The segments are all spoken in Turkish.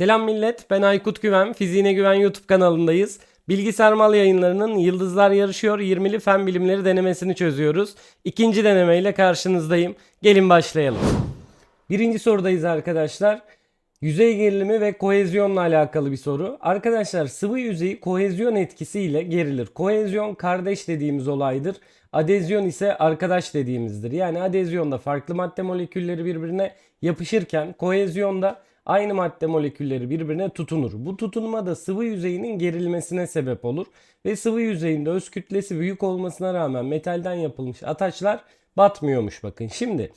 Selam millet, ben Aykut Güven, Fiziğine Güven YouTube kanalındayız. Bilgisayar Mal yayınlarının Yıldızlar Yarışıyor 20'li fen bilimleri denemesini çözüyoruz. İkinci denemeyle karşınızdayım. Gelin başlayalım. Birinci sorudayız arkadaşlar. Yüzey gerilimi ve kohezyonla alakalı bir soru. Arkadaşlar sıvı yüzey kohezyon etkisiyle gerilir. Kohezyon kardeş dediğimiz olaydır. Adezyon ise arkadaş dediğimizdir. Yani adezyonda farklı madde molekülleri birbirine yapışırken kohezyonda aynı madde molekülleri birbirine tutunur. Bu tutunma da sıvı yüzeyinin gerilmesine sebep olur. Ve sıvı yüzeyinde öz kütlesi büyük olmasına rağmen metalden yapılmış ataçlar batmıyormuş bakın. Şimdi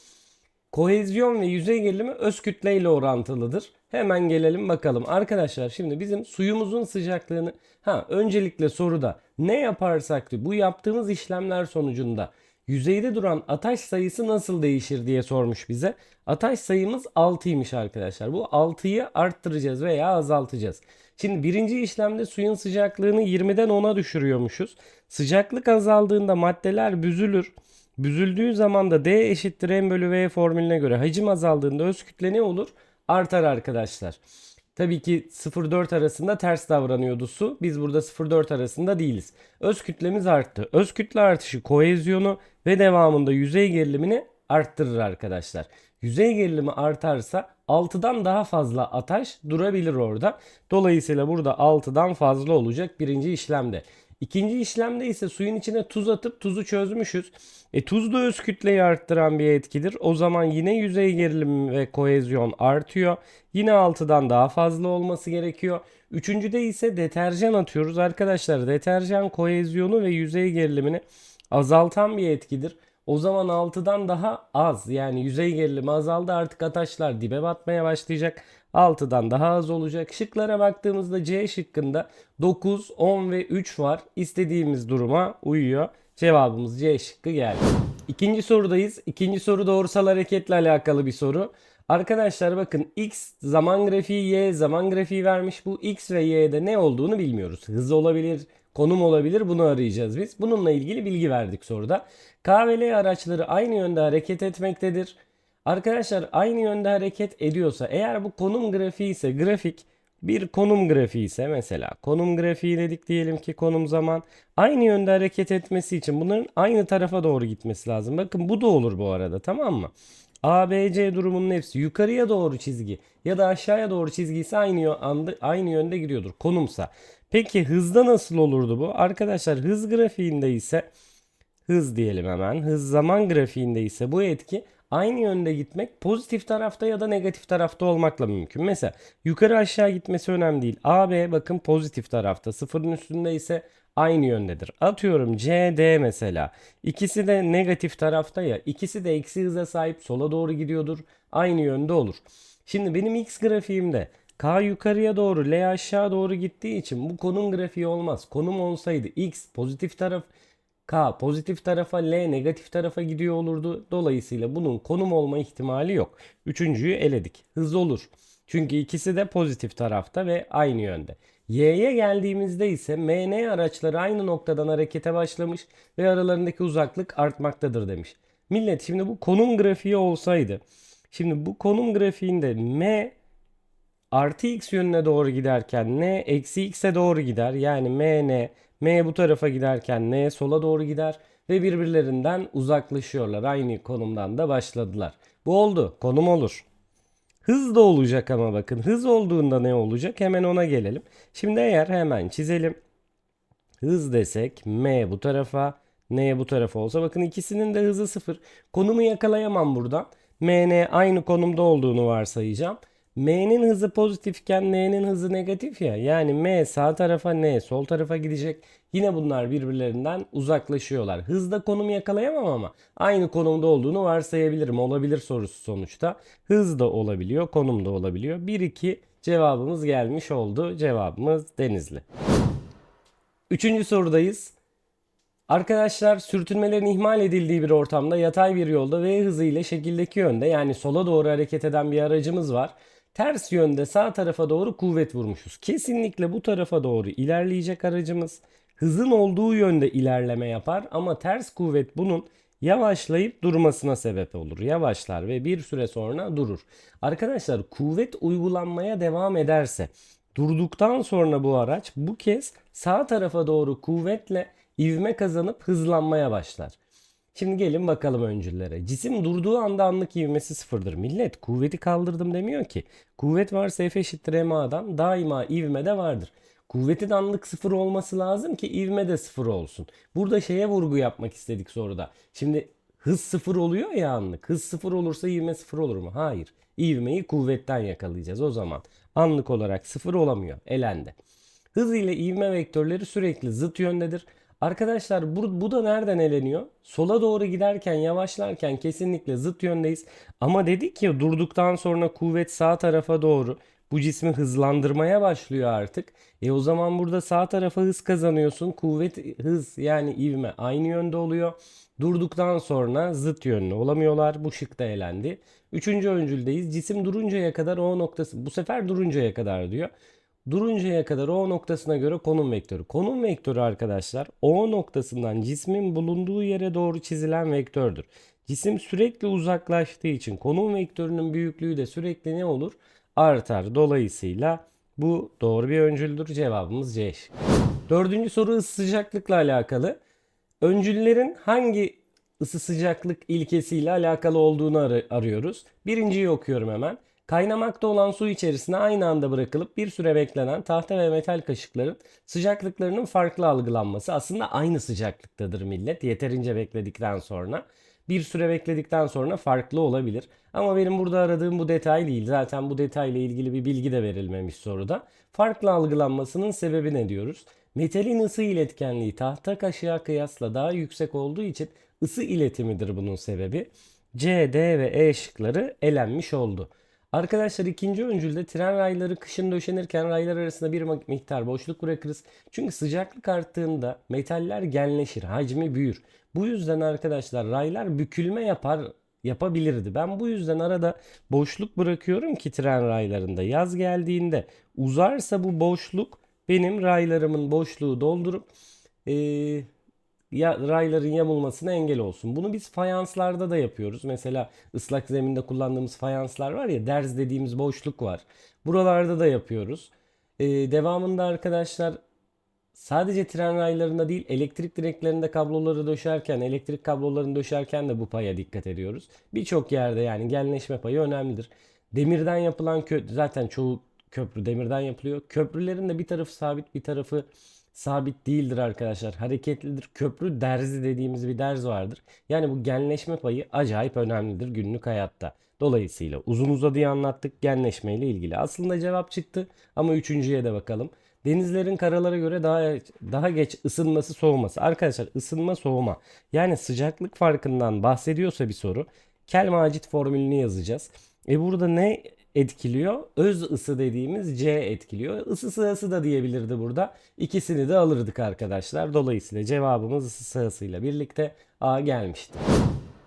Kohezyon ve yüzey gerilimi öz kütle ile orantılıdır. Hemen gelelim bakalım. Arkadaşlar şimdi bizim suyumuzun sıcaklığını ha öncelikle soruda ne yaparsak bu yaptığımız işlemler sonucunda yüzeyde duran ataş sayısı nasıl değişir diye sormuş bize. Ataş sayımız 6'ymış arkadaşlar. Bu 6'yı arttıracağız veya azaltacağız. Şimdi birinci işlemde suyun sıcaklığını 20'den 10'a düşürüyormuşuz. Sıcaklık azaldığında maddeler büzülür. Büzüldüğü zaman da D eşittir M bölü V formülüne göre hacim azaldığında öz kütle ne olur? Artar arkadaşlar. Tabii ki 0-4 arasında ters davranıyordu su. Biz burada 0-4 arasında değiliz. Öz kütlemiz arttı. Öz kütle artışı kohezyonu ve devamında yüzey gerilimini arttırır arkadaşlar. Yüzey gerilimi artarsa 6'dan daha fazla ataş durabilir orada. Dolayısıyla burada 6'dan fazla olacak birinci işlemde. İkinci işlemde ise suyun içine tuz atıp tuzu çözmüşüz. E, tuz da öz kütleyi arttıran bir etkidir. O zaman yine yüzey gerilimi ve kohezyon artıyor. Yine 6'dan daha fazla olması gerekiyor. Üçüncüde ise deterjan atıyoruz. Arkadaşlar deterjan kohezyonu ve yüzey gerilimini azaltan bir etkidir. O zaman 6'dan daha az yani yüzey gerilimi azaldı artık ataşlar dibe batmaya başlayacak. 6'dan daha az olacak. Şıklara baktığımızda C şıkkında 9, 10 ve 3 var. İstediğimiz duruma uyuyor. Cevabımız C şıkkı geldi. İkinci sorudayız. İkinci soru doğrusal hareketle alakalı bir soru. Arkadaşlar bakın x zaman grafiği y zaman grafiği vermiş. Bu x ve y'de ne olduğunu bilmiyoruz. Hız olabilir, konum olabilir bunu arayacağız biz. Bununla ilgili bilgi verdik soruda. K ve L araçları aynı yönde hareket etmektedir. Arkadaşlar aynı yönde hareket ediyorsa eğer bu konum grafiği ise grafik bir konum grafiği ise mesela konum grafiği dedik diyelim ki konum zaman aynı yönde hareket etmesi için bunların aynı tarafa doğru gitmesi lazım. Bakın bu da olur bu arada tamam mı? A, B, C durumunun hepsi yukarıya doğru çizgi ya da aşağıya doğru çizgi ise aynı, aynı yönde gidiyordur konumsa. Peki hızda nasıl olurdu bu? Arkadaşlar hız grafiğinde ise hız diyelim hemen. Hız zaman grafiğinde ise bu etki aynı yönde gitmek pozitif tarafta ya da negatif tarafta olmakla mümkün. Mesela yukarı aşağı gitmesi önemli değil. A, B bakın pozitif tarafta. Sıfırın üstünde ise aynı yöndedir. Atıyorum C, D mesela. İkisi de negatif tarafta ya. İkisi de eksi hıza sahip sola doğru gidiyordur. Aynı yönde olur. Şimdi benim X grafiğimde K yukarıya doğru L aşağı doğru gittiği için bu konum grafiği olmaz. Konum olsaydı X pozitif taraf K pozitif tarafa L negatif tarafa gidiyor olurdu. Dolayısıyla bunun konum olma ihtimali yok. Üçüncüyü eledik. Hız olur. Çünkü ikisi de pozitif tarafta ve aynı yönde. Y'ye geldiğimizde ise MN araçları aynı noktadan harekete başlamış ve aralarındaki uzaklık artmaktadır demiş. Millet şimdi bu konum grafiği olsaydı. Şimdi bu konum grafiğinde M artı x yönüne doğru giderken n eksi x'e doğru gider. Yani m n m bu tarafa giderken n sola doğru gider ve birbirlerinden uzaklaşıyorlar. Aynı konumdan da başladılar. Bu oldu. Konum olur. Hız da olacak ama bakın hız olduğunda ne olacak? Hemen ona gelelim. Şimdi eğer hemen çizelim. Hız desek m bu tarafa, n bu tarafa olsa bakın ikisinin de hızı sıfır. Konumu yakalayamam buradan. m n aynı konumda olduğunu varsayacağım. M'nin hızı pozitifken N'nin hızı negatif ya. Yani M sağ tarafa N sol tarafa gidecek. Yine bunlar birbirlerinden uzaklaşıyorlar. Hızda konum yakalayamam ama aynı konumda olduğunu varsayabilirim. Olabilir sorusu sonuçta. Hız da olabiliyor, konum da olabiliyor. 1-2 cevabımız gelmiş oldu. Cevabımız Denizli. Üçüncü sorudayız. Arkadaşlar sürtünmelerin ihmal edildiği bir ortamda yatay bir yolda V hızı ile şekildeki yönde yani sola doğru hareket eden bir aracımız var ters yönde sağ tarafa doğru kuvvet vurmuşuz. Kesinlikle bu tarafa doğru ilerleyecek aracımız. Hızın olduğu yönde ilerleme yapar ama ters kuvvet bunun yavaşlayıp durmasına sebep olur. Yavaşlar ve bir süre sonra durur. Arkadaşlar kuvvet uygulanmaya devam ederse durduktan sonra bu araç bu kez sağ tarafa doğru kuvvetle ivme kazanıp hızlanmaya başlar. Şimdi gelin bakalım öncüllere. Cisim durduğu anda anlık ivmesi sıfırdır. Millet kuvveti kaldırdım demiyor ki. Kuvvet varsa F eşittir MA'dan daima ivme de vardır. Kuvvetin anlık sıfır olması lazım ki ivme de sıfır olsun. Burada şeye vurgu yapmak istedik soruda. Şimdi hız sıfır oluyor ya anlık. Hız sıfır olursa ivme sıfır olur mu? Hayır. İvmeyi kuvvetten yakalayacağız o zaman. Anlık olarak sıfır olamıyor. Elendi. Hız ile ivme vektörleri sürekli zıt yöndedir. Arkadaşlar bu, bu da nereden eleniyor? Sola doğru giderken yavaşlarken kesinlikle zıt yöndeyiz. Ama dedik ya durduktan sonra kuvvet sağ tarafa doğru bu cismi hızlandırmaya başlıyor artık. E o zaman burada sağ tarafa hız kazanıyorsun. Kuvvet hız yani ivme aynı yönde oluyor. Durduktan sonra zıt yönlü olamıyorlar. Bu şık da elendi. Üçüncü öncüldeyiz. Cisim duruncaya kadar O noktası bu sefer duruncaya kadar diyor. Duruncaya kadar O noktasına göre konum vektörü. Konum vektörü arkadaşlar O noktasından cismin bulunduğu yere doğru çizilen vektördür. Cisim sürekli uzaklaştığı için konum vektörünün büyüklüğü de sürekli ne olur? Artar. Dolayısıyla bu doğru bir öncüldür. Cevabımız C. Dördüncü soru ısı sıcaklıkla alakalı. Öncüllerin hangi ısı sıcaklık ilkesiyle alakalı olduğunu ar- arıyoruz. Birinciyi okuyorum hemen. Kaynamakta olan su içerisine aynı anda bırakılıp bir süre beklenen tahta ve metal kaşıkların sıcaklıklarının farklı algılanması aslında aynı sıcaklıktadır millet yeterince bekledikten sonra. Bir süre bekledikten sonra farklı olabilir. Ama benim burada aradığım bu detay değil. Zaten bu detayla ilgili bir bilgi de verilmemiş soruda. Farklı algılanmasının sebebi ne diyoruz? Metalin ısı iletkenliği tahta kaşığa kıyasla daha yüksek olduğu için ısı iletimidir bunun sebebi. C, D ve E şıkları elenmiş oldu. Arkadaşlar ikinci öncülde tren rayları kışın döşenirken raylar arasında bir miktar boşluk bırakırız. Çünkü sıcaklık arttığında metaller genleşir, hacmi büyür. Bu yüzden arkadaşlar raylar bükülme yapar yapabilirdi. Ben bu yüzden arada boşluk bırakıyorum ki tren raylarında yaz geldiğinde uzarsa bu boşluk benim raylarımın boşluğu doldurup eee ya rayların yamulmasına engel olsun. Bunu biz fayanslarda da yapıyoruz. Mesela ıslak zeminde kullandığımız fayanslar var ya derz dediğimiz boşluk var. Buralarda da yapıyoruz. Ee, devamında arkadaşlar sadece tren raylarında değil elektrik direklerinde kabloları döşerken, elektrik kablolarını döşerken de bu paya dikkat ediyoruz. Birçok yerde yani genleşme payı önemlidir. Demirden yapılan kö zaten çoğu köprü demirden yapılıyor. Köprülerin de bir tarafı sabit bir tarafı sabit değildir arkadaşlar. Hareketlidir. Köprü derzi dediğimiz bir derz vardır. Yani bu genleşme payı acayip önemlidir günlük hayatta. Dolayısıyla uzun uzadıya anlattık genleşme ile ilgili. Aslında cevap çıktı ama üçüncüye de bakalım. Denizlerin karalara göre daha daha geç ısınması soğuması. Arkadaşlar ısınma soğuma yani sıcaklık farkından bahsediyorsa bir soru Kelmacit formülünü yazacağız. E burada ne etkiliyor? Öz ısı dediğimiz C etkiliyor. Isı sırası da diyebilirdi burada. İkisini de alırdık arkadaşlar. Dolayısıyla cevabımız ısı sırasıyla birlikte A gelmişti.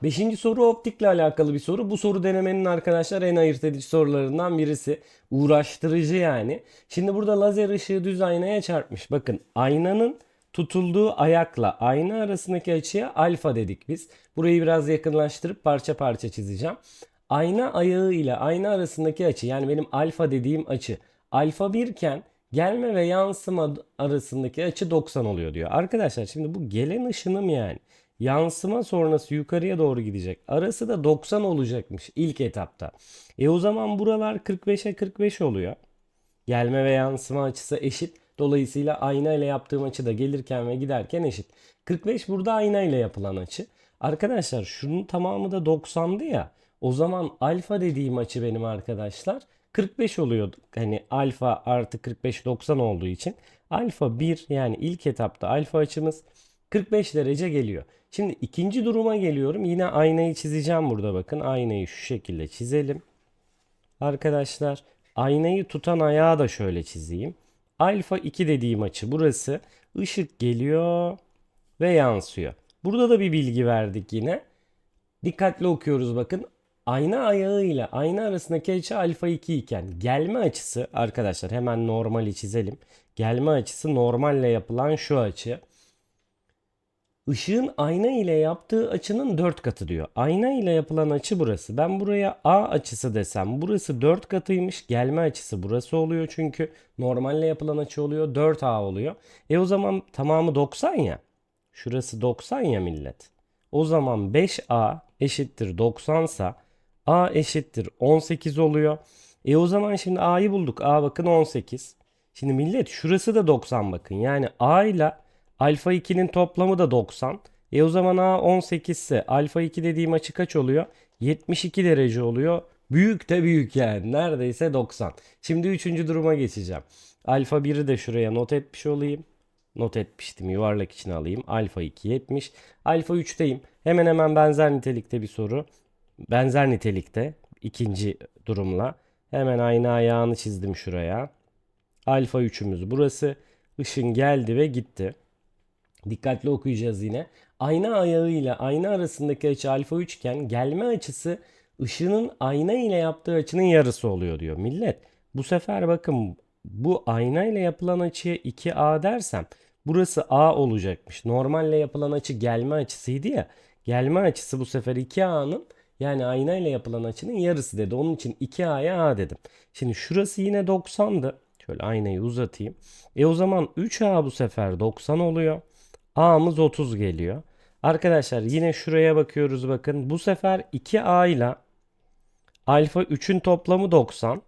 Beşinci soru optikle alakalı bir soru. Bu soru denemenin arkadaşlar en ayırt edici sorularından birisi. Uğraştırıcı yani. Şimdi burada lazer ışığı düz aynaya çarpmış. Bakın aynanın tutulduğu ayakla ayna arasındaki açıya alfa dedik biz. Burayı biraz yakınlaştırıp parça parça çizeceğim. Ayna ayağı ile ayna arasındaki açı yani benim alfa dediğim açı alfa 1 iken gelme ve yansıma arasındaki açı 90 oluyor diyor. Arkadaşlar şimdi bu gelen ışınım yani yansıma sonrası yukarıya doğru gidecek. Arası da 90 olacakmış ilk etapta. E o zaman buralar 45'e 45 oluyor. Gelme ve yansıma açısı eşit. Dolayısıyla ayna ile yaptığım açı da gelirken ve giderken eşit. 45 burada ayna ile yapılan açı. Arkadaşlar şunun tamamı da 90'dı ya. O zaman alfa dediğim açı benim arkadaşlar 45 oluyor. Hani alfa artı 45 90 olduğu için alfa 1 yani ilk etapta alfa açımız 45 derece geliyor. Şimdi ikinci duruma geliyorum. Yine aynayı çizeceğim burada bakın. Aynayı şu şekilde çizelim. Arkadaşlar aynayı tutan ayağı da şöyle çizeyim. Alfa 2 dediğim açı burası. Işık geliyor ve yansıyor. Burada da bir bilgi verdik yine. Dikkatli okuyoruz bakın. Ayna ayağı ile ayna arasındaki açı alfa 2 iken gelme açısı arkadaşlar hemen normali çizelim. Gelme açısı normalle yapılan şu açı. ışığın ayna ile yaptığı açının 4 katı diyor. Ayna ile yapılan açı burası. Ben buraya A açısı desem burası 4 katıymış. Gelme açısı burası oluyor çünkü normalle yapılan açı oluyor 4A oluyor. E o zaman tamamı 90 ya. Şurası 90 ya millet. O zaman 5A eşittir 90 sa A eşittir 18 oluyor. E o zaman şimdi A'yı bulduk. A bakın 18. Şimdi millet şurası da 90 bakın. Yani A ile alfa 2'nin toplamı da 90. E o zaman A 18 ise alfa 2 dediğim açı kaç oluyor? 72 derece oluyor. Büyük de büyük yani. Neredeyse 90. Şimdi üçüncü duruma geçeceğim. Alfa 1'i de şuraya not etmiş olayım. Not etmiştim. Yuvarlak içine alayım. Alfa 2 70. Alfa 3'teyim. Hemen hemen benzer nitelikte bir soru. Benzer nitelikte ikinci durumla. Hemen aynı ayağını çizdim şuraya. Alfa 3'ümüz burası. Işın geldi ve gitti. Dikkatli okuyacağız yine. Ayna ayağı ile ayna arasındaki açı alfa 3 iken gelme açısı ışının ayna ile yaptığı açının yarısı oluyor diyor. Millet bu sefer bakın bu ayna ile yapılan açıya 2A dersem burası A olacakmış. Normalle yapılan açı gelme açısıydı ya. Gelme açısı bu sefer 2A'nın yani ayna ile yapılan açının yarısı dedi. Onun için 2A'ya A dedim. Şimdi şurası yine 90'dı. Şöyle aynayı uzatayım. E o zaman 3A bu sefer 90 oluyor. A'mız 30 geliyor. Arkadaşlar yine şuraya bakıyoruz bakın. Bu sefer 2A ile alfa 3'ün toplamı 90.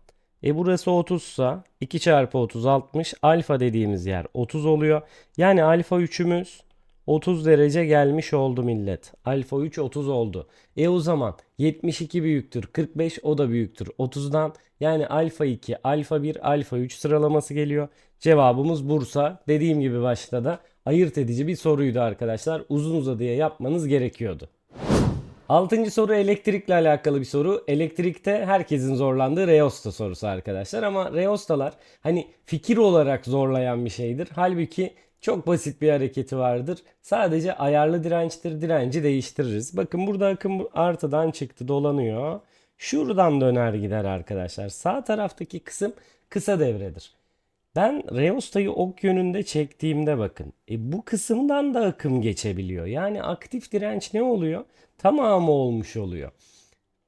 E burası 30 sa 2 çarpı 30 60. Alfa dediğimiz yer 30 oluyor. Yani alfa 3'ümüz 30 derece gelmiş oldu millet. Alfa 3 30 oldu. E o zaman 72 büyüktür. 45 o da büyüktür. 30'dan yani alfa 2, alfa 1, alfa 3 sıralaması geliyor. Cevabımız Bursa. Dediğim gibi başta da ayırt edici bir soruydu arkadaşlar. Uzun uzadıya yapmanız gerekiyordu. Altıncı soru elektrikle alakalı bir soru. Elektrikte herkesin zorlandığı reosta sorusu arkadaşlar. Ama reostalar hani fikir olarak zorlayan bir şeydir. Halbuki çok basit bir hareketi vardır. Sadece ayarlı dirençtir. Direnci değiştiririz. Bakın burada akım artıdan çıktı dolanıyor. Şuradan döner gider arkadaşlar. Sağ taraftaki kısım kısa devredir. Ben reostayı ok yönünde çektiğimde bakın. E bu kısımdan da akım geçebiliyor. Yani aktif direnç ne oluyor? Tamamı olmuş oluyor.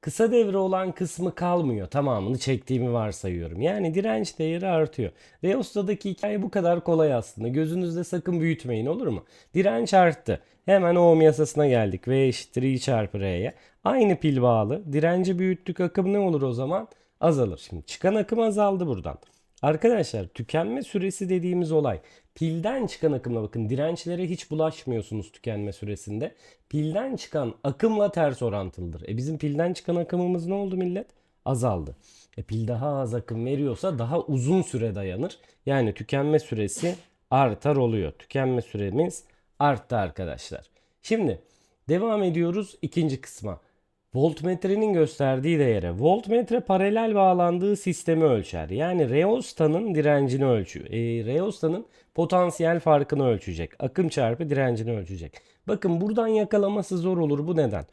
Kısa devre olan kısmı kalmıyor. Tamamını çektiğimi varsayıyorum. Yani direnç değeri artıyor. Reostadaki hikaye bu kadar kolay aslında. Gözünüzde sakın büyütmeyin olur mu? Direnç arttı. Hemen ohm yasasına geldik. V eşittir I çarpı R'ye. Aynı pil bağlı. Direnci büyüttük. Akım ne olur o zaman? Azalır. Şimdi çıkan akım azaldı buradan. Arkadaşlar tükenme süresi dediğimiz olay pilden çıkan akımla bakın dirençlere hiç bulaşmıyorsunuz tükenme süresinde. Pilden çıkan akımla ters orantılıdır. E bizim pilden çıkan akımımız ne oldu millet? Azaldı. E pil daha az akım veriyorsa daha uzun süre dayanır. Yani tükenme süresi artar oluyor. Tükenme süremiz arttı arkadaşlar. Şimdi devam ediyoruz ikinci kısma. Voltmetrenin gösterdiği değere voltmetre paralel bağlandığı sistemi ölçer. Yani reostanın direncini ölçüyor. E, reostanın potansiyel farkını ölçecek. Akım çarpı direncini ölçecek. Bakın buradan yakalaması zor olur. Bu neden?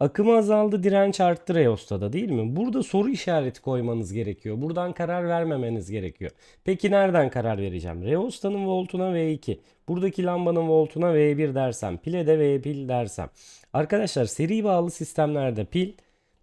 Akım azaldı, direnç arttı reostada değil mi? Burada soru işareti koymanız gerekiyor. Buradan karar vermemeniz gerekiyor. Peki nereden karar vereceğim? Reostanın voltuna V2. Buradaki lambanın voltuna V1 dersem, pile de V pil dersem. Arkadaşlar seri bağlı sistemlerde pil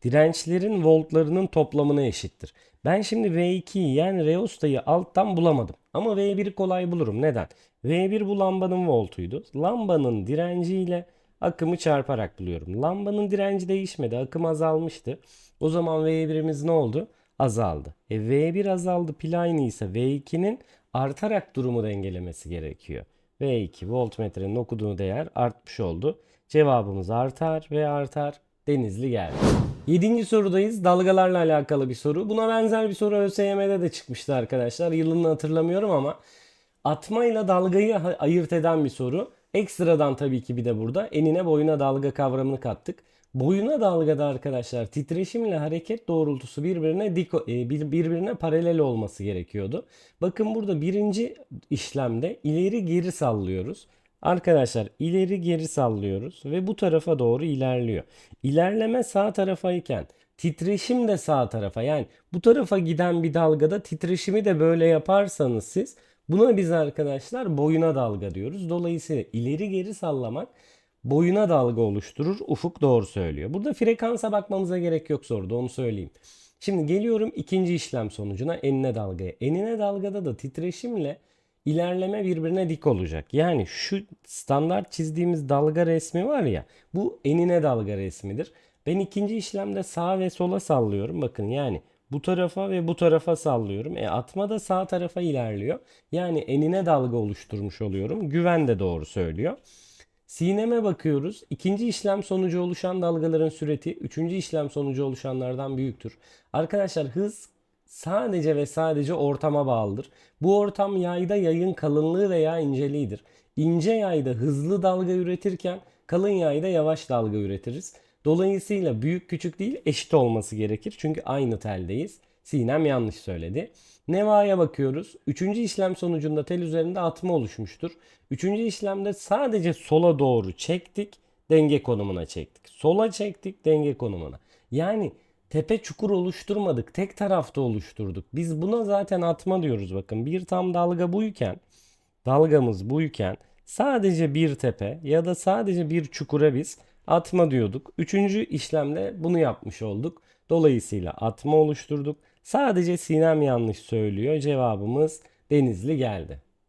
dirençlerin voltlarının toplamına eşittir. Ben şimdi V2'yi yani reostayı alttan bulamadım. Ama V1'i kolay bulurum. Neden? V1 bu lambanın voltuydu. Lambanın direnciyle akımı çarparak buluyorum. Lambanın direnci değişmedi. Akım azalmıştı. O zaman V1'imiz ne oldu? Azaldı. E V1 azaldı. Pil aynı ise V2'nin artarak durumu dengelemesi gerekiyor. V2 voltmetrenin okuduğu değer artmış oldu. Cevabımız artar ve artar. Denizli geldi. Yedinci sorudayız. Dalgalarla alakalı bir soru. Buna benzer bir soru ÖSYM'de de çıkmıştı arkadaşlar. Yılını hatırlamıyorum ama atmayla dalgayı ayırt eden bir soru. Ekstradan tabii ki bir de burada enine boyuna dalga kavramını kattık. Boyuna dalgada arkadaşlar titreşimle hareket doğrultusu birbirine diko, e, birbirine paralel olması gerekiyordu. Bakın burada birinci işlemde ileri geri sallıyoruz. Arkadaşlar ileri geri sallıyoruz ve bu tarafa doğru ilerliyor. İlerleme sağ tarafayken titreşim de sağ tarafa yani bu tarafa giden bir dalgada titreşimi de böyle yaparsanız siz buna biz arkadaşlar boyuna dalga diyoruz. Dolayısıyla ileri geri sallamak boyuna dalga oluşturur. Ufuk doğru söylüyor. Burada frekansa bakmamıza gerek yok soruda onu söyleyeyim. Şimdi geliyorum ikinci işlem sonucuna enine dalgaya. Enine dalgada da titreşimle ilerleme birbirine dik olacak. Yani şu standart çizdiğimiz dalga resmi var ya bu enine dalga resmidir. Ben ikinci işlemde sağa ve sola sallıyorum. Bakın yani bu tarafa ve bu tarafa sallıyorum. E atma da sağ tarafa ilerliyor. Yani enine dalga oluşturmuş oluyorum. Güven de doğru söylüyor. Sineme bakıyoruz. İkinci işlem sonucu oluşan dalgaların süreti üçüncü işlem sonucu oluşanlardan büyüktür. Arkadaşlar hız sadece ve sadece ortama bağlıdır. Bu ortam yayda yayın kalınlığı veya inceliğidir. İnce yayda hızlı dalga üretirken kalın yayda yavaş dalga üretiriz. Dolayısıyla büyük küçük değil eşit olması gerekir. Çünkü aynı teldeyiz. Sinem yanlış söyledi. Neva'ya bakıyoruz. Üçüncü işlem sonucunda tel üzerinde atma oluşmuştur. Üçüncü işlemde sadece sola doğru çektik, denge konumuna çektik. Sola çektik, denge konumuna. Yani tepe çukur oluşturmadık, tek tarafta oluşturduk. Biz buna zaten atma diyoruz bakın. Bir tam dalga buyken, dalgamız buyken sadece bir tepe ya da sadece bir çukura biz atma diyorduk. Üçüncü işlemde bunu yapmış olduk. Dolayısıyla atma oluşturduk. Sadece Sinem yanlış söylüyor. Cevabımız Denizli geldi.